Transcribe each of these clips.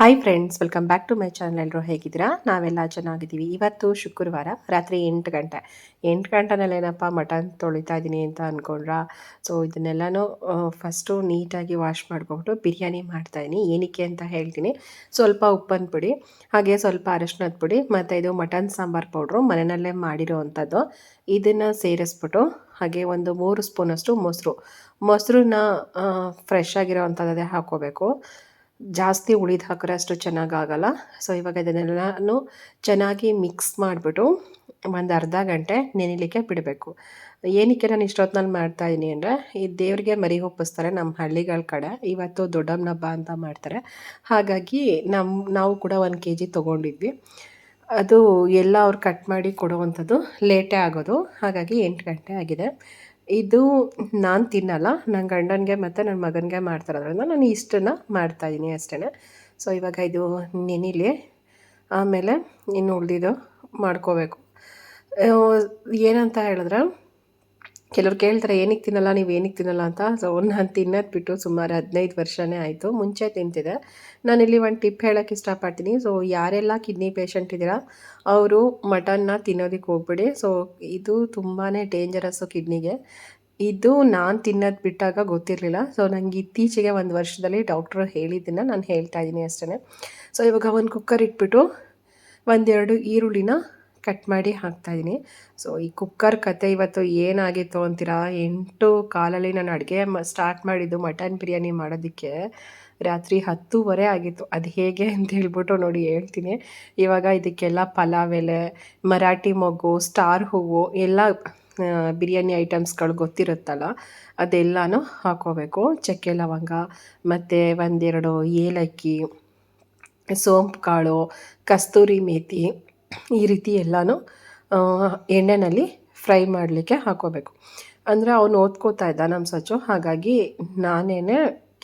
Hi friends welcome back to my channel ಎಲ್ಲರೂ ಹೇಗಿದ್ದೀರಾ? ನಾವೆಲ್ಲ ಚೆನ್ನಾಗಿದ್ದೀವಿ. ಇವತ್ತು ಶುಕ್ರವಾರ, ರಾತ್ರಿ ಎಂಟು ಗಂಟೆ. ಎಂಟು ಗಂಟೆನಲ್ಲೇನಪ್ಪ ಮಟನ್ ತೊಳಿತಾ ಇದ್ದೀನಿ ಅಂತ ಅಂದ್ಕೊಂಡ್ರಾ ಸೊ ಇದನ್ನೆಲ್ಲನೂ ಫಸ್ಟು ನೀಟಾಗಿ ವಾಶ್ ಮಾಡ್ಕೊಬಿಟ್ಟು ಬಿರಿಯಾನಿ ಮಾಡ್ತಾಯಿದ್ದೀನಿ ಏನಕ್ಕೆ ಅಂತ ಹೇಳ್ತೀನಿ. ಸ್ವಲ್ಪ ಉಪ್ಪನ್ ಪುಡಿ, ಹಾಗೆ ಸ್ವಲ್ಪ ಅರಶಿನದ ಪುಡಿ, ಮತ್ತು ಇದು ಮಟನ್ ಸಾಂಬಾರು ಪೌಡ್ರು ಮನೆಯಲ್ಲೇ ಮಾಡಿರೋ ಅಂಥದ್ದು ಇದನ್ನು ಸೇರಿಸ್ಬಿಟ್ಟು, ಹಾಗೆ ಒಂದು ಮೂರು ಸ್ಪೂನಷ್ಟು ಮೊಸರು. ಮೊಸರನ್ನ ಫ್ರೆಶ್ ಆಗಿರೋ ಅಂಥದ್ದೇ ಹಾಕ್ಕೋಬೇಕು. ಜಾಸ್ತಿ ಉಳಿದು ಹಾಕಿದ್ರೆ ಅಷ್ಟು ಚೆನ್ನಾಗಾಗಲ್ಲ. ಸೊ ಇವಾಗ ಇದನ್ನೆಲ್ಲನೂ ಚೆನ್ನಾಗಿ ಮಿಕ್ಸ್ ಮಾಡಿಬಿಟ್ಟು ಒಂದು ಅರ್ಧ ಗಂಟೆ ನೆನಿಲಿಕ್ಕೆ ಬಿಡಬೇಕು. ಏನಕ್ಕೆ ನಾನು ಇಷ್ಟೊತ್ತಿನಲ್ಲಿ ಮಾಡ್ತಾಯಿದ್ದೀನಿ ಅಂದರೆ, ಈ ದೇವರಿಗೆ ಮರಿ ಒಪ್ಪಿಸ್ತಾರೆ ನಮ್ಮ ಹಳ್ಳಿಗಳ ಕಡೆ. ಇವತ್ತು ದೊಡ್ಡಮ್ಮನ ಹಬ್ಬ ಅಂತ ಮಾಡ್ತಾರೆ. ಹಾಗಾಗಿ ನಮ್ಮ ನಾವು ಕೂಡ ಒಂದು ಕೆ ಜಿ ತೊಗೊಂಡಿದ್ವಿ. ಅದು ಎಲ್ಲ ಅವ್ರು ಕಟ್ ಮಾಡಿ ಕೊಡುವಂಥದ್ದು ಲೇಟೇ ಆಗೋದು. ಹಾಗಾಗಿ ಎಂಟು ಗಂಟೆ ಆಗಿದೆ. ಇದು ನಾನು ತಿನ್ನಲ್ಲ ನನ್ನ ಗಂಡನಿಗೆ ಮತ್ತು ನನ್ನ ಮಗನಿಗೆ ಮಾಡ್ತಾರೋದ್ರಿಂದ ನಾನು ಇಷ್ಟನ್ನು ಮಾಡ್ತಾಯಿದ್ದೀನಿ ಅಷ್ಟೇ ಸೊ ಇವಾಗ ಇದು ನೆನಿಲಿ, ಆಮೇಲೆ ಇನ್ನು ಉಳಿದಿದ್ದು ಮಾಡ್ಕೋಬೇಕು. ಏನಂತ ಹೇಳಿದ್ರೆ ಕೆಲವ್ರು ಕೇಳ್ತಾರೆ ಏನಕ್ಕೆ ತಿನ್ನಲ್ಲ? ನೀವು ಏನಕ್ಕೆ ತಿನ್ನಲ್ಲ? ಅಂತ. ಸೊ ನಾನು ತಿನ್ನೋದು ಬಿಟ್ಟು ಸುಮಾರು ಹದಿನೈದು ವರ್ಷವೇ ಆಯಿತು. ಮುಂಚೆ ತಿಂತಿದ್ದೆ. ನಾನಿಲ್ಲಿ ಒಂದು ಟಿಪ್ ಹೇಳೋಕ್ಕೆ ಇಷ್ಟಪಡ್ತೀನಿ. ಸೊ ಯಾರೆಲ್ಲ ಕಿಡ್ನಿ ಪೇಷಂಟ್ ಇದ್ದೀರಾ, ಅವರು ಮಟನ್ನ ತಿನ್ನೋದಕ್ಕೆ ಹೋಗ್ಬಿಡಿ. ಸೊ ಇದು ತುಂಬಾ ಡೇಂಜರಸ್ಸು ಕಿಡ್ನಿಗೆ. ಇದು ನಾನು ತಿನ್ನೋದು ಬಿಟ್ಟಾಗ ಗೊತ್ತಿರಲಿಲ್ಲ. ಸೊ ನನಗೆ ಇತ್ತೀಚೆಗೆ ಒಂದು ವರ್ಷದಲ್ಲಿ ಡಾಕ್ಟ್ರು ಹೇಳಿದ್ದನ್ನು ನಾನು ಹೇಳ್ತಾ ಇದ್ದೀನಿ ಅಷ್ಟೇ ಸೊ ಇವಾಗ ಒಂದು ಕುಕ್ಕರ್ ಇಟ್ಬಿಟ್ಟು ಒಂದೆರಡು ಈರುಳ್ಳಿನ ಕಟ್ ಮಾಡಿ ಹಾಕ್ತಾಯಿದ್ದೀನಿ ಸೊ ಈ ಕುಕ್ಕರ್ ಕತೆ ಇವತ್ತು ಏನಾಗಿತ್ತು ಅಂತೀರಾ? ಎಂಟು ಕಾಲಲ್ಲಿ ನಾನು ಅಡುಗೆ ಮ ಸ್ಟಾರ್ಟ್ ಮಾಡಿದ್ದು ಮಟನ್ ಬಿರಿಯಾನಿ ಮಾಡೋದಕ್ಕೆ ರಾತ್ರಿ ಹತ್ತೂವರೆ ಆಗಿತ್ತು. ಅದು ಹೇಗೆ ಅಂತ ಹೇಳ್ಬಿಟ್ಟು ನೋಡಿ ಹೇಳ್ತೀನಿ. ಇವಾಗ ಇದಕ್ಕೆಲ್ಲ ಪಲಾವ್ ಎಲೆ, ಮರಾಠಿ ಮೊಗ್ಗು, ಸ್ಟಾರ್ ಹೂವು, ಎಲ್ಲ ಬಿರಿಯಾನಿ ಐಟಮ್ಸ್ಗಳು ಗೊತ್ತಿರುತ್ತಲ್ಲ? ಅದೆಲ್ಲನೂ ಹಾಕೋಬೇಕು. ಚಕ್ಕೆ ಲವಂಗ, ಮತ್ತು ಒಂದೆರಡು ಏಲಕ್ಕಿ ಸೋಂಪು ಕಾಳು ಕಸ್ತೂರಿ ಮೇಥಿ ಈ ರೀತಿ ಎಲ್ಲನೂ ಎಣ್ಣೆನಲ್ಲಿ ಫ್ರೈ ಮಾಡಲಿಕ್ಕೆ ಹಾಕ್ಕೋಬೇಕು ಅಂದರೆ ಅವನು ಓದ್ಕೋತಾ ಇದ್ದ ನಮ್ಮ ಸಚ್ಚು, ಹಾಗಾಗಿ ನಾನೇ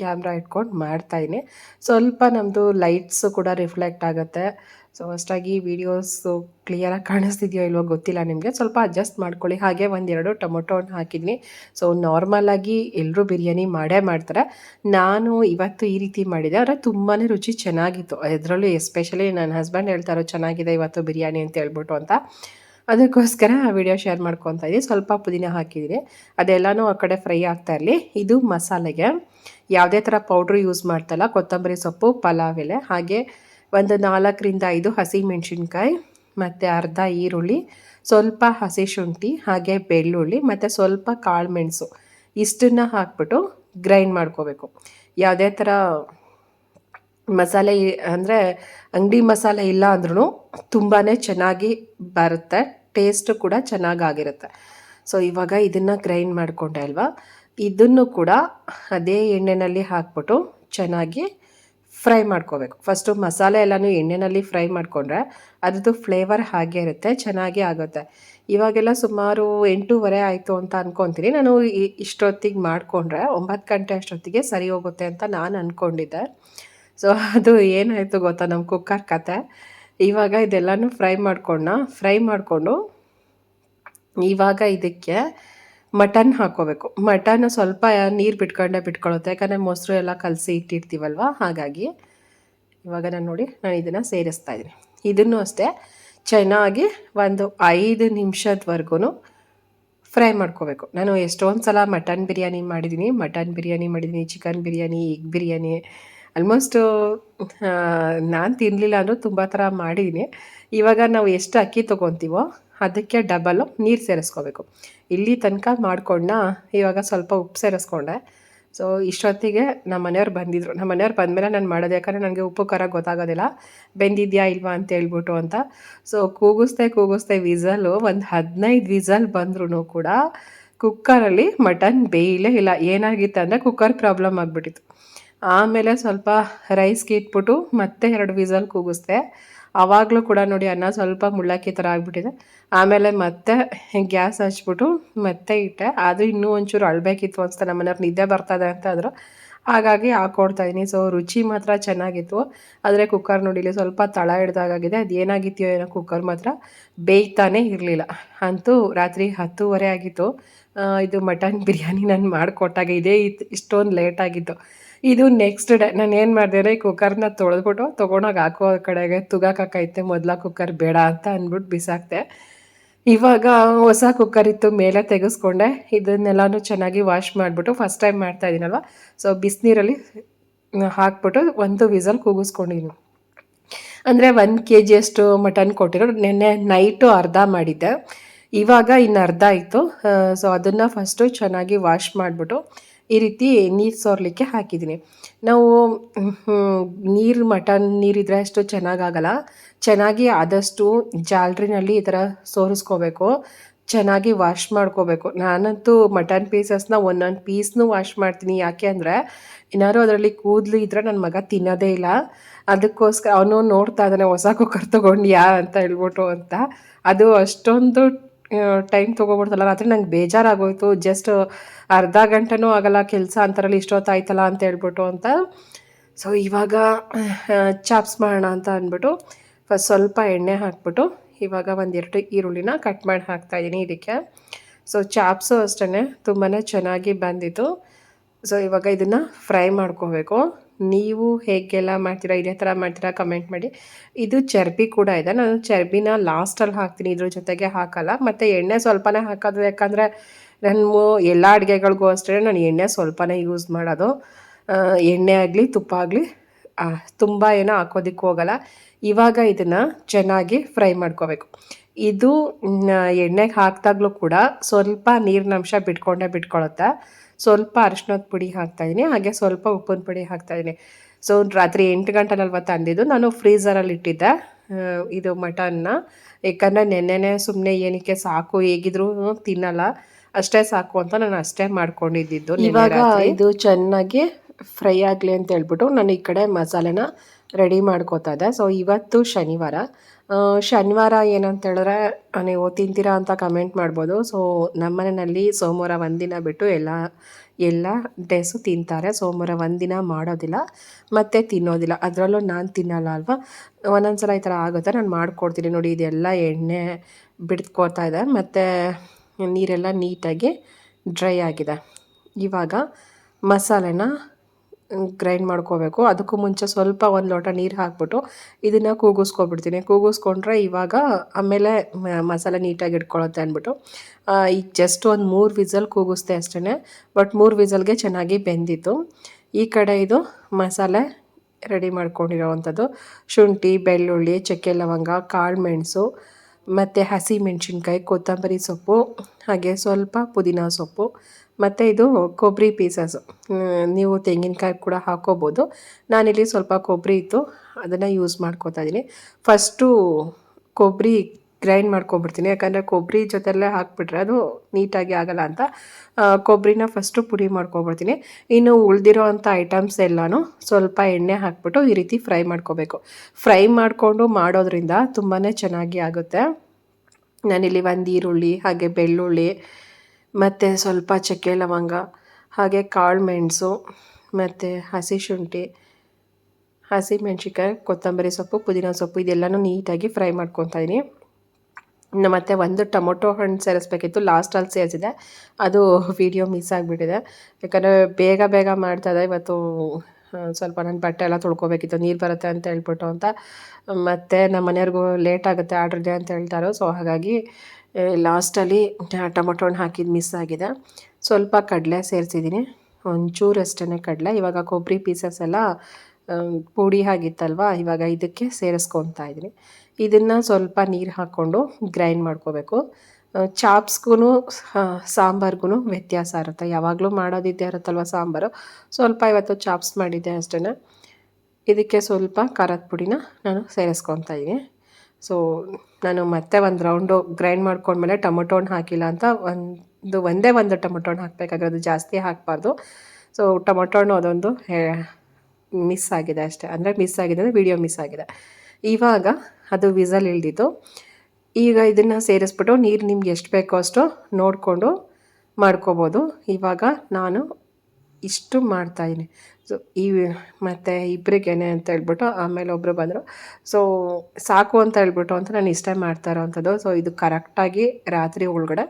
ಕ್ಯಾಮ್ರಾ ಇಟ್ಕೊಂಡು ಮಾಡ್ತಾಯಿನಿ ಸ್ವಲ್ಪ ನಮ್ಮದು ಲೈಟ್ಸು ಕೂಡ ರಿಫ್ಲೆಕ್ಟ್ ಆಗುತ್ತೆ. ಸೊ ಅಷ್ಟಾಗಿ ವೀಡಿಯೋಸು ಕ್ಲಿಯರಾಗಿ ಕಾಣಿಸ್ತಿದೆಯೋ ಇಲ್ವೋ ಗೊತ್ತಿಲ್ಲ ನಿಮಗೆ. ಸ್ವಲ್ಪ ಅಡ್ಜಸ್ಟ್ ಮಾಡ್ಕೊಳ್ಳಿ. ಹಾಗೆ ಒಂದೆರಡು ಟೊಮೊಟೊ ಹಾಕಿದ್ನಿ. ಸೊ ನಾರ್ಮಲಾಗಿ ಎಲ್ಲರೂ ಬಿರಿಯಾನಿ ಮಾಡೇ ಮಾಡ್ತಾರೆ. ನಾನು ಇವತ್ತು ಈ ರೀತಿ ಮಾಡಿದೆ. ಆದರೆ ತುಂಬಾ ರುಚಿ ಚೆನ್ನಾಗಿತ್ತು. ಅದರಲ್ಲೂ ಎಸ್ಪೆಷಲಿ ನನ್ನ ಹಸ್ಬೆಂಡ್ ಹೇಳ್ತಾರೋ ಚೆನ್ನಾಗಿದೆ ಇವತ್ತು ಬಿರಿಯಾನಿ ಅಂತ ಹೇಳ್ಬಿಟ್ಟು ಅಂತ. ಅದಕ್ಕೋಸ್ಕರ ಆ ವಿಡಿಯೋ ಶೇರ್ ಮಾಡ್ಕೊತಾ ಇದ್ದೀನಿ. ಸ್ವಲ್ಪ ಪುದೀನ ಹಾಕಿದ್ದೀನಿ ಅದೆಲ್ಲನೂ ಆ ಕಡೆ ಫ್ರೈ ಆಗ್ತಾ ಇರಲಿ. ಇದು ಮಸಾಲೆಗೆ. ಯಾವುದೇ ಥರ ಪೌಡ್ರ್ ಯೂಸ್ ಮಾಡ್ತಲ್ಲ, ಕೊತ್ತಂಬರಿ ಸೊಪ್ಪು, ಪಲಾವ್ ಎಲೆ, ಹಾಗೆ ಒಂದು ನಾಲ್ಕರಿಂದ ಐದು ಹಸಿ ಮೆಣಸಿನ್ಕಾಯಿ ಮತ್ತು ಅರ್ಧ ಈರುಳ್ಳಿ, ಸ್ವಲ್ಪ ಹಸಿ ಶುಂಠಿ, ಹಾಗೆ ಬೆಳ್ಳುಳ್ಳಿ, ಮತ್ತು ಸ್ವಲ್ಪ ಕಾಳು ಮೆಣಸು. ಇಷ್ಟನ್ನು ಹಾಕ್ಬಿಟ್ಟು ಗ್ರೈಂಡ್ ಮಾಡ್ಕೋಬೇಕು. ಯಾವುದೇ ಥರ ಮಸಾಲೆ ಅಂದರೆ ಅಂಗಡಿ ಮಸಾಲೆ ಇಲ್ಲ ಅಂದ್ರೂ ತುಂಬಾ ಚೆನ್ನಾಗಿ ಬರುತ್ತೆ, ಟೇಸ್ಟು ಕೂಡ ಚೆನ್ನಾಗಾಗಿರುತ್ತೆ. ಸೊ ಇವಾಗ ಇದನ್ನು ಗ್ರೈಂಡ್ ಮಾಡಿಕೊಂಡೆ ಅಲ್ವಾ? ಇದನ್ನು ಕೂಡ ಅದೇ ಎಣ್ಣೆಯಲ್ಲಿ ಹಾಕ್ಬಿಟ್ಟು ಚೆನ್ನಾಗಿ ಫ್ರೈ ಮಾಡ್ಕೋಬೇಕು. ಫಸ್ಟು ಮಸಾಲೆ ಎಲ್ಲನೂ ಎಣ್ಣೆಯಲ್ಲಿ ಫ್ರೈ ಮಾಡಿಕೊಂಡ್ರೆ ಅದ್ರದ್ದು ಫ್ಲೇವರ್ ಹಾಗೆ ಇರುತ್ತೆ, ಚೆನ್ನಾಗಿ ಆಗುತ್ತೆ. ಇವಾಗೆಲ್ಲ ಸುಮಾರು ಎಂಟೂವರೆ ಆಯಿತು ಅಂತ ಅಂದ್ಕೊತೀನಿ ನಾನು ಇಷ್ಟೊತ್ತಿಗೆ ಮಾಡಿಕೊಂಡ್ರೆ ಒಂಬತ್ತು ಗಂಟೆ ಅಷ್ಟೊತ್ತಿಗೆ ಸರಿ ಹೋಗುತ್ತೆ ಅಂತ ನಾನು ಅಂದ್ಕೊಂಡಿದ್ದೆ ಸೊ ಅದು ಏನಾಯಿತು ಗೊತ್ತಾ? ನಮ್ಮ ಕುಕ್ಕರ್ ಕತೆ. ಇವಾಗ ಇದೆಲ್ಲನೂ ಫ್ರೈ ಮಾಡ್ಕೊಂಡು ಫ್ರೈ ಮಾಡಿಕೊಂಡು ಇವಾಗ ಇದಕ್ಕೆ ಮಟನ್ ಹಾಕ್ಕೋಬೇಕು. ಮಟನ್ ಸ್ವಲ್ಪ ನೀರು ಬಿಟ್ಕೊಂಡೆ ಬಿಟ್ಕೊಳ್ಳುತ್ತೆ ಯಾಕಂದರೆ ಮೊಸರು ಎಲ್ಲ ಕಲಸಿ ಇಟ್ಟಿರ್ತೀವಲ್ವ? ಹಾಗಾಗಿ ಇವಾಗ ನಾನು ನೋಡಿ, ನಾನು ಇದನ್ನು ಸೇರಿಸ್ತಾ ಇದ್ದೀನಿ. ಇದನ್ನು ಅಷ್ಟೇ ಚೆನ್ನಾಗಿ ಒಂದು ಐದು ನಿಮಿಷದವರೆಗೂ ಫ್ರೈ ಮಾಡ್ಕೋಬೇಕು. ನಾನು ಎಷ್ಟೊಂದು ಸಲ ಮಟನ್ ಬಿರಿಯಾನಿ ಮಾಡಿದ್ದೀನಿ. ಮಟನ್ ಬಿರಿಯಾನಿ ಮಾಡಿದ್ದೀನಿ, chicken biryani, egg biryani almost ನಾನು ತಿನ್ನಲಿಲ್ಲ ಅಂದರೂ ತುಂಬ ಥರ ಮಾಡಿದ್ದೀನಿ ಇವಾಗ ನಾವು ಎಷ್ಟು ಅಕ್ಕಿ ತೊಗೊತೀವೋ ಅದಕ್ಕೆ ಡಬಲ್ಲು ನೀರು ಸೇರಿಸ್ಕೋಬೇಕು. ಇಲ್ಲಿ ತನಕ ಮಾಡ್ಕೊಂಡ ಇವಾಗ ಸ್ವಲ್ಪ ಉಪ್ಪು ಸೇರಿಸ್ಕೊಂಡೆ. ಸೊ ಇಷ್ಟೊತ್ತಿಗೆ ನಮ್ಮ ಮನೆಯವ್ರು ಬಂದಿದ್ರು. ನಮ್ಮ ಮನೆಯವ್ರು ಬಂದಮೇಲೆ ನಾನು ಮಾಡೋದು ಯಾಕಂದರೆ ನನಗೆ ಉಪ್ಪು ಖಾರ ಗೊತ್ತಾಗೋದಿಲ್ಲ. ಬೆಂದಿದ್ಯಾ ಇಲ್ವಾ ಅಂತ ಹೇಳ್ಬಿಟ್ಟು ಅಂತ. ಸೊ ಕೂಗಿಸ್ದೆ ಕೂಗಿಸ್ದೆ ವಿಸಲು, ಒಂದು ಹದಿನೈದು ವಿಸಲ್ ಬಂದ್ರೂ ಕೂಡ ಕುಕ್ಕರಲ್ಲಿ ಮಟನ್ ಬೇಯಲೇ ಇಲ್ಲ. ಏನಾಗಿತ್ತು ಅಂದರೆ ಕುಕ್ಕರ್ ಪ್ರಾಬ್ಲಮ್ ಆಗಿಬಿಟ್ಟಿತ್ತು. ಆಮೇಲೆ ಸ್ವಲ್ಪ ರೈಸ್ಗೆ ಇಟ್ಬಿಟ್ಟು ಮತ್ತೆ ಎರಡು ವಿಸಲ್ ಕೂಗಿಸ್ದೆ. ಆವಾಗಲೂ ಕೂಡ ನೋಡಿ ಅನ್ನ ಸ್ವಲ್ಪ ಮುಳ್ಳಾಕಿ ಥರ ಆಗಿಬಿಟ್ಟಿದೆ. ಆಮೇಲೆ ಮತ್ತೆ ಗ್ಯಾಸ್ ಹಚ್ಬಿಟ್ಟು ಮತ್ತೆ ಇಟ್ಟೆ. ಅದು ಇನ್ನೂ ಒಂಚೂರು ಅಳಬೇಕಿತ್ತು ಅನಿಸ್ತಾ ನಮ್ಮನೆಯವ್ರು ನಿದ್ದೆ ಬರ್ತದೆ ಅಂತ ಆದರು ಹಾಗಾಗಿ ಹಾಕ್ಕೊಡ್ತಾಯಿದ್ದೀನಿ ಸೊ ರುಚಿ ಮಾತ್ರ ಚೆನ್ನಾಗಿತ್ತು. ಆದರೆ ಕುಕ್ಕರ್ ನೋಡಿಲಿ ಸ್ವಲ್ಪ ತಳ ಹಿಡ್ದಾಗಿದೆ ಅದು ಏನಾಗಿತ್ತೋ ಏನೋ ಕುಕ್ಕರ್ ಮಾತ್ರ ಬೇಯ್ತಾನೆ ಇರಲಿಲ್ಲ. ಅಂತೂ ರಾತ್ರಿ ಹತ್ತೂವರೆ ಆಗಿತ್ತು. ಇದು ಮಟನ್ ಬಿರಿಯಾನಿ ನಾನು ಮಾಡಿಕೊಟ್ಟಾಗ ಇದೇ ಇತ್ತು ಇಷ್ಟೊಂದು ಲೇಟ್ ಆಗಿತ್ತು. ಇದು ನೆಕ್ಸ್ಟ್ ಡೇ ನಾನು ಏನು ಮಾಡಿದೆ ಈ ಕುಕ್ಕರ್ನ ತೊಳೆದ್ಬಿಟ್ಟು ತೊಗೊಂಡೋಗಿ ಹಾಕೋ ಕಡೆಗೆ ತುಗಾಕಾಕೈತೆ ಮೊದಲ ಕುಕ್ಕರ್ ಬೇಡ ಅಂತ ಅಂದ್ಬಿಟ್ಟು ಬಿಸಾಕ್ದೆ. ಇವಾಗ ಹೊಸ ಕುಕ್ಕರ್ ಇತ್ತು, ಮೇಲೆ ತೆಗೆಸ್ಕೊಂಡೆ. ಇದನ್ನೆಲ್ಲನೂ ಚೆನ್ನಾಗಿ ವಾಶ್ ಮಾಡಿಬಿಟ್ಟು ಫಸ್ಟ್ ಟೈಮ್ ಮಾಡ್ತಾ ಇದ್ದೀನಲ್ವ ಸೊ ಬಿಸಿನೀರಲ್ಲಿ ಹಾಕ್ಬಿಟ್ಟು ಒಂದು ವಿಸಲ್ ಕೂಗಿಸ್ಕೊಂಡಿದ್ದೀನಿ ಅಂದರೆ ಒಂದು ಕೆ ಜಿಯಷ್ಟು ಮಟನ್ ಕೊಟ್ಟಿರೋ ನಿನ್ನೆ ನೈಟು ಅರ್ಧ ಮಾಡಿದ್ದೆ. ಇವಾಗ ಇನ್ನು ಅರ್ಧ ಆಯಿತು. ಸೊ ಅದನ್ನು ಫಸ್ಟು ಚೆನ್ನಾಗಿ ವಾಶ್ ಮಾಡಿಬಿಟ್ಟು ಈ ರೀತಿ ನೀರು ಸೋರಲಿಕ್ಕೆ ಹಾಕಿದ್ದೀನಿ. ನಾವು ನೀರು, ಮಟನ್ ನೀರಿದ್ರೆ ಅಷ್ಟು ಚೆನ್ನಾಗಾಗಲ್ಲ. ಚೆನ್ನಾಗಿ ಆದಷ್ಟು ಜಾಲ್ರಿನಲ್ಲಿ ಈ ಥರ ಸೋರಿಸ್ಕೋಬೇಕು. ಚೆನ್ನಾಗಿ ವಾಶ್ ಮಾಡ್ಕೋಬೇಕು. ನಾನಂತೂ ಮಟನ್ ಪೀಸಸ್ನ ಒಂದೊಂದು ಪೀಸ್ನು ವಾಶ್ ಮಾಡ್ತೀನಿ. ಯಾಕೆ ಅಂದರೆ ಏನಾದ್ರು ಅದರಲ್ಲಿ ಕೂದಲು ಇದ್ದರೆ ನನ್ನ ಮಗ ತಿನ್ನೋದೇ ಇಲ್ಲ. ಅದಕ್ಕೋಸ್ಕರ ಅವನು ನೋಡ್ತಾ ಇದ್ದಾನೆ, ಹೊಸ ಕುಕ್ಕರ್ ತೊಗೊಂಡ್ಯಾ ಅಂತ ಹೇಳ್ಬಿಟ್ಟು ಅಂತ. ಅದು ಅಷ್ಟೊಂದು ಟೈಮ್ ತೊಗೊಬಿಡ್ತಲ್ಲ ರಾತ್ರಿ ನಂಗೆ ಬೇಜಾರಾಗೋಯ್ತು. ಜಸ್ಟ್ ಅರ್ಧ ಗಂಟೆನೂ ಆಗಲ್ಲ, ಕೆಲಸ ಅಂತಾರಲ್ಲಿ ಇಷ್ಟೊತ್ತಾಯ್ತಲ್ಲ ಅಂತ ಹೇಳ್ಬಿಟ್ಟು ಅಂತ. ಸೊ ಇವಾಗ ಚಾಪ್ಸ್ ಮಾಡೋಣ ಅಂತ ಅಂದ್ಬಿಟ್ಟು ಫಸ್ಟ್ ಸ್ವಲ್ಪ ಎಣ್ಣೆ ಹಾಕ್ಬಿಟ್ಟು ಇವಾಗ ಒಂದೆರಡು ಈರುಳ್ಳಿನ ಕಟ್ ಮಾಡಿ ಹಾಕ್ತಾಯಿದ್ದೀನಿ ಇದಕ್ಕೆ. ಸೊ ಚಾಪ್ಸು ಅಷ್ಟೇ ತುಂಬಾ ಚೆನ್ನಾಗಿ ಬಂದಿತ್ತು. ಸೊ ಇವಾಗ ಇದನ್ನು ಫ್ರೈ ಮಾಡ್ಕೋಬೇಕು. ನೀವು ಹೇಗೆಲ್ಲ ಮಾಡ್ತೀರಾ, ಇದೇ ಥರ ಮಾಡ್ತೀರಾ ಕಮೆಂಟ್ ಮಾಡಿ. ಇದು ಚರ್ಬಿ ಕೂಡ ಇದೆ. ನಾನು ಚರ್ಬಿನ ಲಾಸ್ಟಲ್ಲಿ ಹಾಕ್ತೀನಿ, ಇದ್ರ ಜೊತೆಗೆ ಹಾಕಲ್ಲ. ಮತ್ತು ಎಣ್ಣೆ ಸ್ವಲ್ಪನೇ ಹಾಕೋದು, ಯಾಕಂದರೆ ನಾನು ಎಲ್ಲ ಅಡುಗೆಗಳಿಗೂ ಅಷ್ಟೇ ನಾನು ಎಣ್ಣೆ ಸ್ವಲ್ಪನೇ ಯೂಸ್ ಮಾಡೋದು. ಎಣ್ಣೆ ಆಗಲಿ, ತುಪ್ಪ ಆಗಲಿ ತುಂಬ ಏನೋ ಹಾಕೋದಕ್ಕೆ ಹೋಗಲ್ಲ. ಇವಾಗ ಇದನ್ನು ಚೆನ್ನಾಗಿ ಫ್ರೈ ಮಾಡ್ಕೋಬೇಕು. ಇದು ಎಣ್ಣೆಗೆ ಹಾಕಿದಾಗಲೂ ಕೂಡ ಸ್ವಲ್ಪ ನೀರಿನಂಶ ಬಿಟ್ಕೊಂಡೇ ಬಿಟ್ಕೊಳುತ್ತೆ. ಸ್ವಲ್ಪ ಅರಿಶಿನದ ಪುಡಿ ಹಾಕ್ತಾಯಿದ್ದೀನಿ ಹಾಗೆ ಸ್ವಲ್ಪ ಉಪ್ಪಿನ ಪುಡಿ ಹಾಕ್ತಾಯಿದ್ದೀನಿ ಸೊ ರಾತ್ರಿ ಎಂಟು ಗಂಟೆನಲ್ವ ತಂದಿದ್ದು ನಾನು ಫ್ರೀಝರಲ್ಲಿ ಇಟ್ಟಿದ್ದೆ ಇದು ಮಟನ್ನ. ಯಾಕಂದರೆ ನೆನ್ನೆನೆ ಸುಮ್ಮನೆ ಏನಕ್ಕೆ ಸಾಕು ಹೇಗಿದ್ರು ತಿನ್ನಲ್ಲ ಅಷ್ಟೇ ಸಾಕು ಅಂತ ನಾನು ಅಷ್ಟೇ ಮಾಡ್ಕೊಂಡಿದ್ದಿದ್ದು ಇವಾಗ ಇದು ಚೆನ್ನಾಗಿ ಫ್ರೈ ಆಗಲಿ ಅಂತ ಹೇಳ್ಬಿಟ್ಟು ನಾನು ಈ ಕಡೆ ಮಸಾಲೆನ ರೆಡಿ ಮಾಡ್ಕೋತಾ ಇದ್ದೆ. ಸೊ ಇವತ್ತು ಶನಿವಾರ. ಶನಿವಾರ ಏನಂತ ಹೇಳಿದ್ರೆ ನೀವು ತಿಂತೀರಾ ಅಂತ ಕಮೆಂಟ್ ಮಾಡ್ಬೋದು. ಸೊ ನಮ್ಮನೆಯಲ್ಲಿ ಸೋಮವಾರ ಒಂದಿನ ಬಿಟ್ಟು ಎಲ್ಲ ಎಲ್ಲ ಡೇಸು ತಿಂತಾರೆ. ಸೋಮವಾರ ಒಂದಿನ ಮಾಡೋದಿಲ್ಲ, ಮತ್ತು ತಿನ್ನೋದಿಲ್ಲ. ಅದರಲ್ಲೂ ನಾನು ತಿನ್ನಲ್ಲ ಅಲ್ವಾ? ಒಂದೊಂದು ಸಲ ಈ ಥರ ಆಗುತ್ತೆ. ನಾನು ಮಾಡಿಕೊಡ್ತೀನಿ ನೋಡಿ, ಇದೆಲ್ಲ ಎಣ್ಣೆ ಬಿಡ್ಕೋತಾ ಇದೆ. ಮತ್ತು ನೀರೆಲ್ಲ ನೀಟಾಗಿ ಡ್ರೈ ಆಗಿದೆ. ಇವಾಗ ಮಸಾಲೆನ ಗ್ರೈಂಡ್ ಮಾಡ್ಕೋಬೇಕು. ಅದಕ್ಕೂ ಮುಂಚೆ ಸ್ವಲ್ಪ ಒಂದು ಲೋಟ ನೀರು ಹಾಕ್ಬಿಟ್ಟು ಇದನ್ನು ಕೂಗಿಸ್ಕೊಬಿಡ್ತೀನಿ. ಕೂಗಿಸ್ಕೊಂಡ್ರೆ ಇವಾಗ ಆಮೇಲೆ ಮಸಾಲೆ ನೀಟಾಗಿ ಇಟ್ಕೊಳ್ಳುತ್ತೆ ಅಂದ್ಬಿಟ್ಟು. ಈಗ ಜಸ್ಟ್ ಒಂದು ಮೂರು ವಿಸಲ್ ಕೂಗಿಸ್ದೆ ಅಷ್ಟೇ ಬಟ್ ಮೂರು ವಿಸಲ್ಗೆ ಚೆನ್ನಾಗಿ ಬೆಂದಿತ್ತು. ಈ ಕಡೆ ಇದು ಮಸಾಲೆ ರೆಡಿ ಮಾಡ್ಕೊಂಡಿರೋವಂಥದ್ದು. ಶುಂಠಿ, ಬೆಳ್ಳುಳ್ಳಿ, ಚಕ್ಕೆ ಲವಂಗ, ಕಾಳು ಮೆಣಸು ಮತ್ತು ಹಸಿ ಮೆಣಸಿನ್ಕಾಯಿ, ಕೊತ್ತಂಬರಿ ಸೊಪ್ಪು, ಹಾಗೆ ಸ್ವಲ್ಪ ಪುದೀನ ಸೊಪ್ಪು, ಮತ್ತು ಇದು ಕೊಬ್ಬರಿ ಪೀಸಸ್ ನೀವು ತೆಂಗಿನಕಾಯಿ ಕೂಡ ಹಾಕೋಬೋದು. ನಾನಿಲ್ಲಿ ಸ್ವಲ್ಪ ಕೊಬ್ಬರಿ ಇತ್ತು, ಅದನ್ನು ಯೂಸ್ ಮಾಡ್ಕೋತಾ ಇದ್ದೀನಿ. ಫಸ್ಟು ಕೊಬ್ಬರಿ ಗ್ರೈಂಡ್ ಮಾಡ್ಕೊಬಿಡ್ತೀನಿ ಯಾಕಂದರೆ ಕೊಬ್ಬರಿ ಜೊತೆಲ್ಲೇ ಹಾಕ್ಬಿಟ್ರೆ ಅದು ನೀಟಾಗಿ ಆಗಲ್ಲ ಅಂತ. ಕೊಬ್ಬರಿನ ಫಸ್ಟು ಪುಡಿ ಮಾಡ್ಕೊಬಿಡ್ತೀನಿ ಇನ್ನು ಉಳಿದಿರೋ ಅಂಥ ಐಟಮ್ಸ್ ಎಲ್ಲನೂ ಸ್ವಲ್ಪ ಎಣ್ಣೆ ಹಾಕ್ಬಿಟ್ಟು ಈ ರೀತಿ ಫ್ರೈ ಮಾಡ್ಕೋಬೇಕು. ಫ್ರೈ ಮಾಡಿಕೊಂಡು ಮಾಡೋದ್ರಿಂದ ತುಂಬಾ ಚೆನ್ನಾಗಿ ಆಗುತ್ತೆ. ನಾನಿಲ್ಲಿ ಒಂದು ಈರುಳ್ಳಿ, ಹಾಗೆ ಬೆಳ್ಳುಳ್ಳಿ, ಮತ್ತು ಸ್ವಲ್ಪ ಚಕ್ಕೆ ಲವಂಗ, ಹಾಗೆ ಕಾಳು ಮೆಣಸು, ಮತ್ತು ಹಸಿ ಶುಂಠಿ, ಹಸಿ ಮೆಣಸಿಕಾಯಿ ಕೊತ್ತಂಬರಿ ಸೊಪ್ಪು, ಪುದೀನ ಸೊಪ್ಪು, ಇದೆಲ್ಲನೂ ನೀಟಾಗಿ ಫ್ರೈ ಮಾಡ್ಕೊತಾ ಇದ್ದೀನಿ ಮತ್ತು ಒಂದು ಟೊಮೊಟೊ ಹಣ್ಣು ಸೇರಿಸ್ಬೇಕಿತ್ತು. ಲಾಸ್ಟಲ್ಲಿ ಸೇರಿಸಿದೆ. ಅದು ವಿಡಿಯೋ ಮಿಸ್ ಆಗಿಬಿಟ್ಟಿದೆ. ಯಾಕಂದರೆ ಬೇಗ ಬೇಗ ಮಾಡ್ತಾಯಿದ್ದೆ ಇವತ್ತು ಸ್ವಲ್ಪ ನನ್ನ ಬಟ್ಟೆ ಎಲ್ಲ ತೊಳ್ಕೊಬೇಕಿತ್ತು. ನೀರು ಬರುತ್ತೆ ಅಂತ ಹೇಳ್ಬಿಟ್ಟು ಅಂತ. ಮತ್ತು ನಮ್ಮ ಮನೆಯವ್ರಿಗೂ ಲೇಟ್ ಆಗುತ್ತೆ, ಆರ್ಡ್ರ್ ಅಂತ ಹೇಳ್ತಾರೋ. ಸೊ ಹಾಗಾಗಿ ಲಾಸ್ಟಲ್ಲಿ ಟೊಮೊಟೊ ಹಣ್ಣು ಹಾಕಿದ್ದು ಮಿಸ್ ಆಗಿದೆ. ಸ್ವಲ್ಪ ಕಡಲೆ ಸೇರಿಸಿದ್ದೀನಿ ಒಂಚೂರು ಅಷ್ಟೇ ಕಡಲೆ. ಇವಾಗ ಕೊಬ್ಬರಿ ಪೀಸಸ್ ಎಲ್ಲ ಪುಡಿ ಆಗಿತ್ತಲ್ವಾ? ಇವಾಗ ಇದಕ್ಕೆ ಸೇರಿಸ್ಕೊತಾ ಇದ್ದೀನಿ. ಇದನ್ನು ಸ್ವಲ್ಪ ನೀರು ಹಾಕ್ಕೊಂಡು ಗ್ರೈಂಡ್ ಮಾಡ್ಕೋಬೇಕು. ಚಾಪ್ಸ್ಗೂ ಸಾಂಬಾರ್ಗೂ ವ್ಯತ್ಯಾಸ ಇರುತ್ತೆ. ಯಾವಾಗಲೂ ಮಾಡೋದಿದ್ದೇ ಇರುತ್ತಲ್ವ ಸಾಂಬಾರು? ಸ್ವಲ್ಪ ಇವತ್ತು ಚಾಪ್ಸ್ ಮಾಡಿದ್ದೆ ಅಷ್ಟೇ ಇದಕ್ಕೆ ಸ್ವಲ್ಪ ಖಾರದ ಪುಡಿನ ನಾನು ಸೇರಿಸ್ಕೊತಾ ಇದ್ದೀನಿ. ಸೊ ನಾನು ಮತ್ತೆ ಒಂದು ರೌಂಡು ಗ್ರೈಂಡ್ ಮಾಡ್ಕೊಂಡ್ಮೇಲೆ ಟೊಮೊಟೊ ಹಣ್ಣು ಹಾಕಿಲ್ಲ ಅಂತ ಒಂದು, ಒಂದೇ ಒಂದು ಟೊಮೊಟೊ ಹಣ್ಣು ಹಾಕಬೇಕಾಗಿರೋದು ಜಾಸ್ತಿ ಹಾಕಬಾರ್ದು. ಸೊ ಟೊಮೊಟೊ ಹಣ್ಣು ಅದೊಂದು ಮಿಸ್ ಆಗಿದೆ ಅಷ್ಟೇ. ಅಂದರೆ ಮಿಸ್ ಆಗಿದೆ ಅಂದರೆ ವಿಡಿಯೋ ಮಿಸ್ ಆಗಿದೆ. ಇವಾಗ ಅದು ವಿಸಲ್ ಇಳ್ದಿತ್ತು ಈಗ ಇದನ್ನು ಸೇರಿಸ್ಬಿಟ್ಟು ನೀರು ನಿಮ್ಗೆ ಎಷ್ಟು ಬೇಕೋ ಅಷ್ಟು ನೋಡಿಕೊಂಡು ಮಾಡ್ಕೋಬೋದು. ಇವಾಗ ನಾನು ಇಷ್ಟು ಮಾಡ್ತಾಯಿದ್ದೀನಿ ಸೊ ಈ ಮತ್ತು ಇಬ್ಬರಿಗೇನೆ ಅಂತ ಹೇಳ್ಬಿಟ್ಟು ಆಮೇಲೆ ಒಬ್ಬರು ಬಂದರು. ಸೊ ಸಾಕು ಅಂತ ಹೇಳ್ಬಿಟ್ಟು ಅಂತ ನಾನು ಇಷ್ಟೇ ಮಾಡ್ತಾ ಇರೋವಂಥದ್ದು. ಸೊ ಇದು ಕರೆಕ್ಟಾಗಿ ರಾತ್ರಿ ಒಳಗಡೆ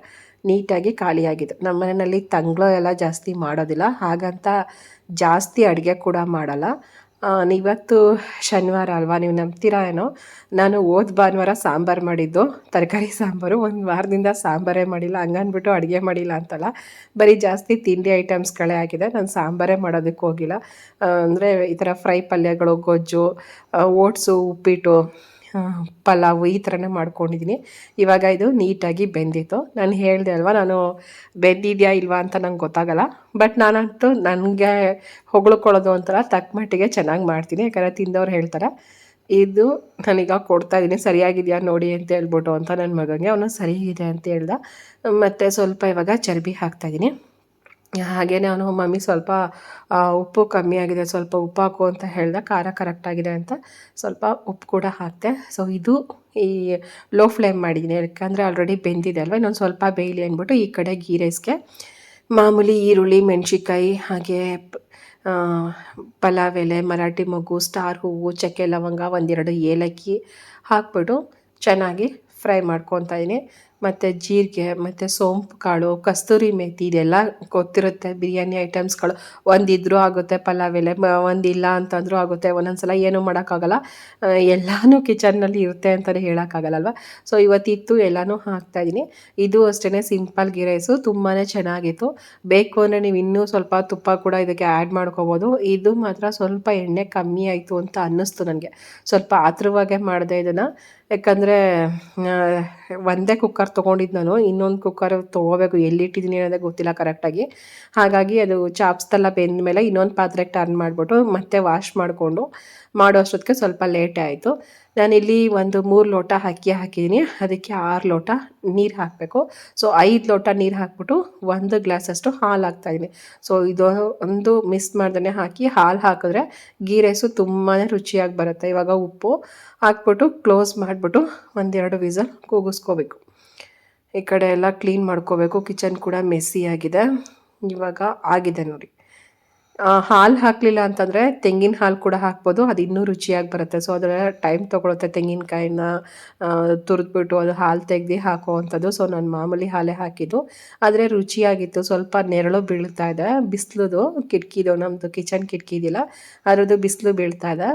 ನೀಟಾಗಿ ಖಾಲಿಯಾಗಿದೆ. ನಮ್ಮ ಮನೆಯಲ್ಲಿ ತಂಗ್ಳು ಎಲ್ಲ ಜಾಸ್ತಿ ಮಾಡೋದಿಲ್ಲ. ಹಾಗಂತ ಜಾಸ್ತಿ ಅಡುಗೆ ಕೂಡ ಮಾಡಲ್ಲ. ಇವತ್ತು ಶನಿವಾರ ಅಲ್ವಾ? ನೀವು ನಂಬ್ತೀರಾ ಏನೋ? ನಾನು ಹೋದ ಭಾನುವಾರ ಸಾಂಬಾರು ಮಾಡಿದ್ದು. ತರಕಾರಿ ಸಾಂಬಾರು. ಒಂದು ವಾರದಿಂದ ಸಾಂಬಾರೇ ಮಾಡಿಲ್ಲ. ಹಂಗನ್ಬಿಟ್ಟು ಅಡುಗೆ ಮಾಡಿಲ್ಲ ಅಂತಲ್ಲ. ಬರೀ ಜಾಸ್ತಿ ತಿಂಡಿ ಐಟಮ್ಸ್ಗಳೇ ಆಗಿದೆ. ನಾನು ಸಾಂಬಾರೇ ಮಾಡೋದಕ್ಕೆ ಹೋಗಿಲ್ಲ. ಅಂದರೆ ಈ ಥರ ಫ್ರೈ ಪಲ್ಯಗಳು, ಗೊಜ್ಜು ಓಟ್ಸು, ಉಪ್ಪಿಟ್ಟು ಪಲಾವು ಈ ಥರನೇ ಮಾಡ್ಕೊಂಡಿದ್ದೀನಿ ಇವಾಗ ಇದು ನೀಟಾಗಿ ಬೆಂದಿತ್ತು. ನಾನು ಹೇಳಿದೆ ಅಲ್ವಾ, ನಾನು ಬೆಂದಿದೆಯಾ ಇಲ್ವಾ ಅಂತ ನಂಗೆ ಗೊತ್ತಾಗಲ್ಲ. ಬಟ್ ನಾನಂತೂ ನನಗೆ ಹೊಗಳ್ಕೊಳ್ಳೋದು ಒಂಥರ ತಕ್ಕ ಮಟ್ಟಿಗೆ ಚೆನ್ನಾಗಿ ಮಾಡ್ತೀನಿ. ಯಾಕಂದರೆ ತಿಂದವ್ರು ಹೇಳ್ತಾರೆ, ಇದು ನನಗೆ ಕೊಡ್ತಾ ಇದ್ದೀನಿ ಸರಿಯಾಗಿದೆಯಾ ನೋಡಿ ಅಂತ ಹೇಳ್ಬಿಟ್ಟು ಅಂತ ನನ್ನ ಮಗನಿಗೆ ಅವನು, ಸರಿಯಾಗಿದೆ ಅಂತ ಹೇಳ್ದ. ಮತ್ತು ಸ್ವಲ್ಪ ಇವಾಗ ಚರ್ಬಿ ಹಾಕ್ತಾಯಿದ್ದೀನಿ ಹಾಗೆಯೇ ಅವನು, ಮಮ್ಮಿ ಸ್ವಲ್ಪ ಉಪ್ಪು ಕಮ್ಮಿ ಆಗಿದೆ, ಸ್ವಲ್ಪ ಉಪ್ಪು ಹಾಕು ಅಂತ ಹೇಳಿದೆ, ಖಾರ ಕರೆಕ್ಟಾಗಿದೆ ಅಂತ ಸ್ವಲ್ಪ ಉಪ್ಪು ಕೂಡ ಹಾಕಿದೆ. ಸೊ ಇದು ಈ ಲೋ ಫ್ಲೇಮ್ ಮಾಡಿದ್ದೀನಿ ಯಾಕಂದರೆ ಆಲ್ರೆಡಿ ಬೆಂದಿದೆ ಅಲ್ವಾ? ಇನ್ನೊಂದು ಸ್ವಲ್ಪ ಬೇಯಲಿ ಅಂದ್ಬಿಟ್ಟು ಈ ಕಡೆ ಗೀ ರೈಸ್ಗೆ ಮಾಮೂಲಿ ಈರುಳ್ಳಿ ಮೆಣಸಿಕಾಯಿ ಹಾಗೆ ಪಲಾವ್ ಎಲೆ, ಮರಾಠಿ ಮೊಗ್ಗು, ಸ್ಟಾರ್ ಹೂವು, ಚಕ್ಕೆ ಲವಂಗ, ಒಂದೆರಡು ಏಲಕ್ಕಿ ಹಾಕ್ಬಿಟ್ಟು ಚೆನ್ನಾಗಿ ಫ್ರೈ ಮಾಡ್ಕೊತಾ ಇದ್ದೀನಿ ಮತ್ತು ಜೀರಿಗೆ, ಮತ್ತು ಸೋಂಪು ಕಾಳು, ಕಸ್ತೂರಿ ಮೇಥಿ ಇದೆಲ್ಲ ಗೊತ್ತಿರುತ್ತೆ. ಬಿರಿಯಾನಿ ಐಟಮ್ಸ್ಗಳು ಒಂದಿದ್ರೂ ಆಗುತ್ತೆ, ಪಲಾವ್ ಎಲೆ ಒಂದಿಲ್ಲ ಅಂತಂದರೂ ಆಗುತ್ತೆ. ಒಂದೊಂದು ಸಲ ಏನೂ ಮಾಡೋಕ್ಕಾಗಲ್ಲ. ಎಲ್ಲನೂ ಕಿಚನ್ನಲ್ಲಿ ಇರುತ್ತೆ ಅಂತಲೇ ಹೇಳೋಕ್ಕಾಗಲ್ಲಲ್ವ? ಸೊ, ಇವತ್ತಿತ್ತು ಎಲ್ಲನೂ ಹಾಕ್ತಾಯಿದ್ದೀನಿ ಇದು ಅಷ್ಟೇ ಸಿಂಪಲ್ ಗೀ ರೈಸು ತುಂಬಾ ಚೆನ್ನಾಗಿತ್ತು. ಬೇಕು ಅಂದರೆ ನೀವು ಇನ್ನೂ ಸ್ವಲ್ಪ ತುಪ್ಪ ಕೂಡ ಇದಕ್ಕೆ ಆ್ಯಡ್ ಮಾಡ್ಕೋಬೋದು. ಇದು ಮಾತ್ರ ಸ್ವಲ್ಪ ಎಣ್ಣೆ ಕಮ್ಮಿ ಆಯಿತು ಅಂತ ಅನ್ನಿಸ್ತು ನನಗೆ. ಸ್ವಲ್ಪ ಆತುರವಾಗೇ ಮಾಡಿದೆ ಇದನ್ನು. ಯಾಕಂದರೆ ಒಂದೇ ಕುಕ್ಕರ್ ತೊಗೊಂಡಿದ್ದು ನಾನು, ಇನ್ನೊಂದು ಕುಕ್ಕರ್ ತೊಗೋಬೇಕು ಎಲ್ಲಿಟ್ಟಿದ್ದೀನಿ ಅನ್ನೋದೇ ಗೊತ್ತಿಲ್ಲ ಕರೆಕ್ಟಾಗಿ ಹಾಗಾಗಿ ಅದು ಚಾಪ್ಸ್ದೆಲ್ಲ ಬೆಂದ ಮೇಲೆ ಇನ್ನೊಂದು ಪಾತ್ರೆಗೆ ಟರ್ನ್ ಮಾಡಿಬಿಟ್ಟು ಮತ್ತೆ ವಾಶ್ ಮಾಡಿಕೊಂಡು, ಮಾಡೋ ಅಷ್ಟೊತ್ತಿಗೆ ಸ್ವಲ್ಪ ಲೇಟೇ ಆಯಿತು. ನಾನಿಲ್ಲಿ ಒಂದು ಮೂರು ಲೋಟ ಅಕ್ಕಿ ಹಾಕಿದ್ದೀನಿ. ಅದಕ್ಕೆ ಆರು ಲೋಟ ನೀರು ಹಾಕಬೇಕು. ಸೊ ಐದು ಲೋಟ ನೀರು ಹಾಕ್ಬಿಟ್ಟು ಒಂದು ಗ್ಲಾಸಷ್ಟು ಹಾಲು ಹಾಕ್ತಾಯಿದ್ದೀನಿ ಸೊ ಇದು ಒಂದು ಮಿಸ್ ಮಾಡ್ದೇ ಹಾಕಿ ಹಾಲು ಹಾಕಿದ್ರೆ ಗೀ ರೈಸು ತುಂಬಾ ರುಚಿಯಾಗಿ ಬರುತ್ತೆ. ಇವಾಗ ಉಪ್ಪು ಹಾಕ್ಬಿಟ್ಟು ಕ್ಲೋಸ್ ಮಾಡಿಬಿಟ್ಟು ಒಂದೆರಡು ವಿಸಲ್ ಕೂಗಿಸ್ಕೋಬೇಕು. ಈ ಕಡೆ ಎಲ್ಲ ಕ್ಲೀನ್ ಮಾಡ್ಕೋಬೇಕು. ಕಿಚನ್ ಕೂಡ ಮೆಸ್ಸಿ ಆಗಿದೆ. ಇವಾಗ ಆಗಿದೆ ನೋಡಿ. ಹಾಲು ಹಾಕಲಿಲ್ಲ ಅಂತಂದರೆ ತೆಂಗಿನ ಹಾಲು ಕೂಡ ಹಾಕ್ಬೋದು. ಅದು ಇನ್ನೂ ರುಚಿಯಾಗಿ ಬರುತ್ತೆ. ಸೊ ಅದರ ಟೈಮ್ ತೊಗೊಳುತ್ತೆ ತೆಂಗಿನಕಾಯಿನ ತುರಿದ್ಬಿಟ್ಟು ಅದು ಹಾಲು ತೆಗ್ದು ಹಾಕೋ ಅಂಥದ್ದು ಸೊ ನಾನು ಮಾಮೂಲಿ ಹಾಲೇ ಹಾಕಿದ್ದು. ಆದರೆ ರುಚಿಯಾಗಿತ್ತು. ಸ್ವಲ್ಪ ನೆರಳು ಬೀಳ್ತಾ ಇದೆ. ಬಿಸಿಲುದು ಕಿಟಕಿದು ನಮ್ಮದು ಕಿಚನ್ ಕಿಟಕಿ ಇದೆಯಲ್ಲ ಅದರದ್ದು ಬಿಸಿಲು ಬೀಳ್ತಾ ಇದೆ.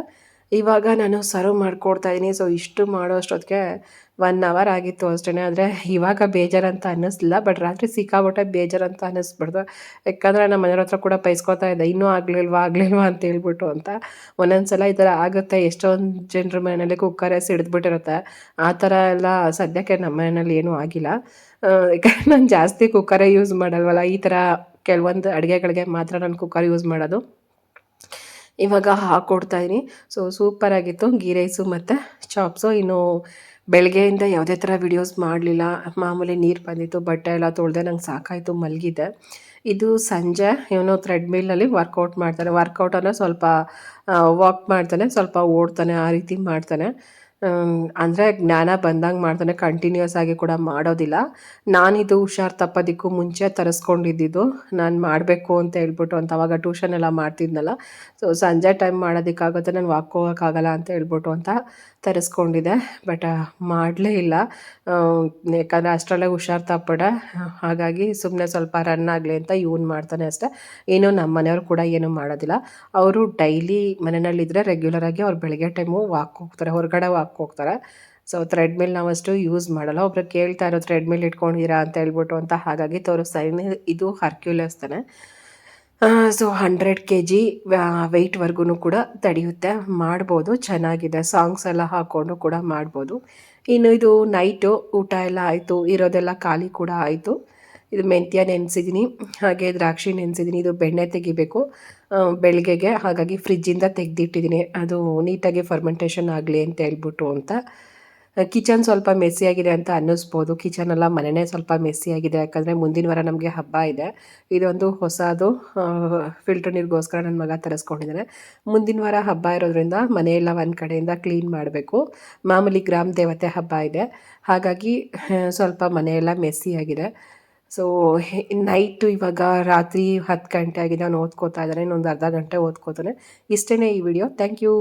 ಇವಾಗ ನಾನು ಸರ್ವ್ ಮಾಡ್ಕೊಡ್ತಾ ಇದ್ದೀನಿ ಸೊ ಇಷ್ಟು ಮಾಡೋ ಅಷ್ಟೊತ್ತಿಗೆ ಒನ್ ಅವರ್ ಆಗಿತ್ತು ಅಷ್ಟೇ ಆದರೆ ಇವಾಗ ಬೇಜಾರಂತ ಅನ್ನಿಸ್ಲಿಲ್ಲ. ಬಟ್ ರಾತ್ರಿ ಸಿಕ್ಕಾಬಿಟ್ಟೆ ಬೇಜಾರಂತ ಅನ್ನಿಸ್ಬಿಡ್ದು ಯಾಕಂದರೆ ನಮ್ಮ ಮನೆಯವ್ರ ಹತ್ರ ಕೂಡ ಬೈಸ್ಕೊತಾ ಇದ್ದೆ. ಇನ್ನೂ ಆಗಲಿಲ್ವಾ ಆಗಲಿಲ್ವಾ? ಅಂತ ಹೇಳ್ಬಿಟ್ಟು ಅಂತ. ಒಂದೊಂದು ಸಲ ಈ ಥರ ಆಗುತ್ತೆ. ಎಷ್ಟೊಂದು ಜನರ ಮನೆಯಲ್ಲಿ ಕುಕ್ಕರೇ ಸಿಡಿದ್ಬಿಟ್ಟಿರುತ್ತೆ ಆ ಥರ ಎಲ್ಲ ಸದ್ಯಕ್ಕೆ ನಮ್ಮ ಮನೆಯಲ್ಲಿ ಏನೂ ಆಗಿಲ್ಲ. ಯಾಕಂದರೆ ನಾನು ಜಾಸ್ತಿ ಕುಕ್ಕರೇ ಯೂಸ್ ಮಾಡಲ್ವಲ್ಲ. ಈ ಥರ ಕೆಲವೊಂದು ಅಡುಗೆಗಳಿಗೆ ಮಾತ್ರ ನಾನು ಕುಕ್ಕರ್ ಯೂಸ್ ಮಾಡೋದು. ಇವಾಗ ಹಾಕ್ಕೊಡ್ತಾ ಇದೀನಿ. ಸೊ ಸೂಪರಾಗಿತ್ತು ಗೀ, ರೈಸು ಮತ್ತು ಚಾಪ್ಸು ಇನ್ನು ಬೆಳಗ್ಗೆಯಿಂದ ಯಾವುದೇ ಥರ ವಿಡಿಯೋಸ್ ಮಾಡಲಿಲ್ಲ. ಮಾಮೂಲಿ ನೀರು ಬಂದಿತ್ತು, ಬಟ್ಟೆ ಎಲ್ಲ ತೊಳೆದೆ ನಂಗೆ ಸಾಕಾಯಿತು ಮಲಗಿದೆ ಇದು ಸಂಜೆ ಇವನು ಥ್ರೆಡ್ಮಿಲ್ಲಲ್ಲಿ ವರ್ಕೌಟ್ ಮಾಡ್ತಾನೆ. ವರ್ಕೌಟನ್ನು ಸ್ವಲ್ಪ ವಾಕ್ ಮಾಡ್ತಾನೆ, ಸ್ವಲ್ಪ ಓಡ್ತಾನೆ, ಆ ರೀತಿ ಮಾಡ್ತಾನೆ. ಅಂದರೆ ಜ್ಞಾನ ಬಂದಂಗೆ ಮಾಡ್ತಾನೆ ಕಂಟಿನ್ಯೂಸ್ ಆಗಿ ಕೂಡ ಮಾಡೋದಿಲ್ಲ. ನಾನಿದು ಹುಷಾರು ತಪ್ಪೋದಕ್ಕೂ ಮುಂಚೆ ತರಿಸ್ಕೊಂಡಿದ್ದಿದ್ದು. ನಾನು ಮಾಡಬೇಕು ಅಂತ ಹೇಳ್ಬಿಟ್ಟು ಅಂತ ಅವಾಗ ಟ್ಯೂಷನ್ ಎಲ್ಲ ಮಾಡ್ತಿದ್ನಲ್ಲ. ಸೊ ಸಂಜೆ ಟೈಮ್ ಮಾಡೋದಕ್ಕಾಗುತ್ತೆ, ನಾನು ವಾಕ್ ಹೋಗೋಕ್ಕಾಗಲ್ಲ ಅಂತ ಹೇಳ್ಬಿಟ್ಟು ಅಂತ ತರಿಸ್ಕೊಂಡಿದ್ದೆ. ಬಟ್ ಮಾಡಲೇ ಇಲ್ಲ. ಯಾಕಂದರೆ ಅಷ್ಟರಲ್ಲೇ ಹುಷಾರು ತಪ್ಪಡೆ. ಹಾಗಾಗಿ ಸುಮ್ಮನೆ ಸ್ವಲ್ಪ ರನ್ ಆಗಲಿ ಅಂತ ಯೂನ್ ಮಾಡ್ತಾನೆ ಅಷ್ಟೇ. ಏನು ನಮ್ಮ ಮನೆಯವರು ಕೂಡ ಏನು ಮಾಡೋದಿಲ್ಲ. ಅವರು ಡೈಲಿ ಮನೆಯಲ್ಲಿದ್ದರೆ ರೆಗ್ಯುಲರಾಗಿ ಅವ್ರು ಬೆಳಗ್ಗೆ ಟೈಮು ವಾಕ್ ಹೋಗ್ತಾರೆ. ಹೊರಗಡೆ ವಾಕ್ ಹೋಗ್ತಾರೆ. ಸೊ ಥ್ರೆಡ್ಮಿಲ್ ನಾವು ಅಷ್ಟು ಯೂಸ್ ಮಾಡಲ್ಲ. ಒಬ್ರು ಕೇಳ್ತಾ ಇರೋ ಥ್ರೆಡ್ಮಿಲ್ ಇಟ್ಕೊಂಡಿರಾ ಅಂತ ಹೇಳ್ಬಿಟ್ಟು ಅಂತ ಹಾಗಾಗಿ ತೋರಿಸ್ತಾ ಇದ್ದೀನಿ ಇದು ಹರ್ಕ್ಯುಲಸ್ ತಾನೆ. ಸೊ ಹಂಡ್ರೆಡ್ ಕೆ ಜಿ ವೆಯ್ಟ್ವರೆಗೂ ಕೂಡ ತಡೆಯುತ್ತೆ. ಮಾಡ್ಬೋದು, ಚೆನ್ನಾಗಿದೆ. ಸಾಂಗ್ಸ್ ಎಲ್ಲ ಹಾಕ್ಕೊಂಡು ಕೂಡ ಮಾಡ್ಬೋದು. ಇನ್ನು ಇದು ನೈಟು ಊಟ ಎಲ್ಲ ಆಯಿತು. ಇರೋದೆಲ್ಲ ಖಾಲಿ ಕೂಡ ಆಯಿತು. ಇದು ಮೆಂತ್ಯ ನೆನೆಸಿದ್ದೀನಿ, ಹಾಗೆ ದ್ರಾಕ್ಷಿ ನೆನೆಸಿದ್ದೀನಿ, ಇದು ಬೆಣ್ಣೆ ತೆಗಿಬೇಕು. ಬೆಳಗ್ಗೆಗೆ ಹಾಗಾಗಿ ಫ್ರಿಜ್ಜಿಂದ ತೆಗೆದಿಟ್ಟಿದ್ದೀನಿ. ಅದು ನೀಟಾಗಿ ಫರ್ಮೆಂಟೇಷನ್ ಆಗಲಿ ಅಂತ ಹೇಳ್ಬಿಟ್ಟು ಅಂತ. ಕಿಚನ್ ಸ್ವಲ್ಪ ಮೆಸ್ಸಿಯಾಗಿದೆ ಅಂತ ಅನ್ನಿಸ್ಬೋದು. ಕಿಚನ್ ಎಲ್ಲ ಮನೆಯೇ ಸ್ವಲ್ಪ ಮೆಸ್ಸಿಯಾಗಿದೆ ಯಾಕಂದರೆ ಮುಂದಿನ ವಾರ ನಮಗೆ ಹಬ್ಬ ಇದೆ. ಇದೊಂದು ಹೊಸದು ಫಿಲ್ಟರ್ ನೀರಿಗೋಸ್ಕರ ನನ್ನ ಮಗ ತರಿಸ್ಕೊಂಡಿದ್ದಾನೆ ಮುಂದಿನ ವಾರ ಹಬ್ಬ ಇರೋದ್ರಿಂದ ಮನೆಯೆಲ್ಲ ಒಂದು ಕಡೆಯಿಂದ ಕ್ಲೀನ್ ಮಾಡಬೇಕು. ಮಾಮೂಲಿ ಗ್ರಾಮ ದೇವತೆ ಹಬ್ಬ ಇದೆ. ಹಾಗಾಗಿ ಸ್ವಲ್ಪ ಮನೆಯೆಲ್ಲ ಮೆಸ್ಸಿ ಆಗಿದೆ. ಸೊ ನೈಟು ಇವಾಗ ರಾತ್ರಿ ಹತ್ತು ಗಂಟೆ ಆಗಿದೆ ನಾನು ಓದ್ಕೋತಾ ಇದ್ದಾನೆ ಇನ್ನೊಂದು ಅರ್ಧ ಗಂಟೆ ಓದ್ಕೋತಾನೆ. ಇಷ್ಟೇ ಈ ವಿಡಿಯೋ ಥ್ಯಾಂಕ್ ಯು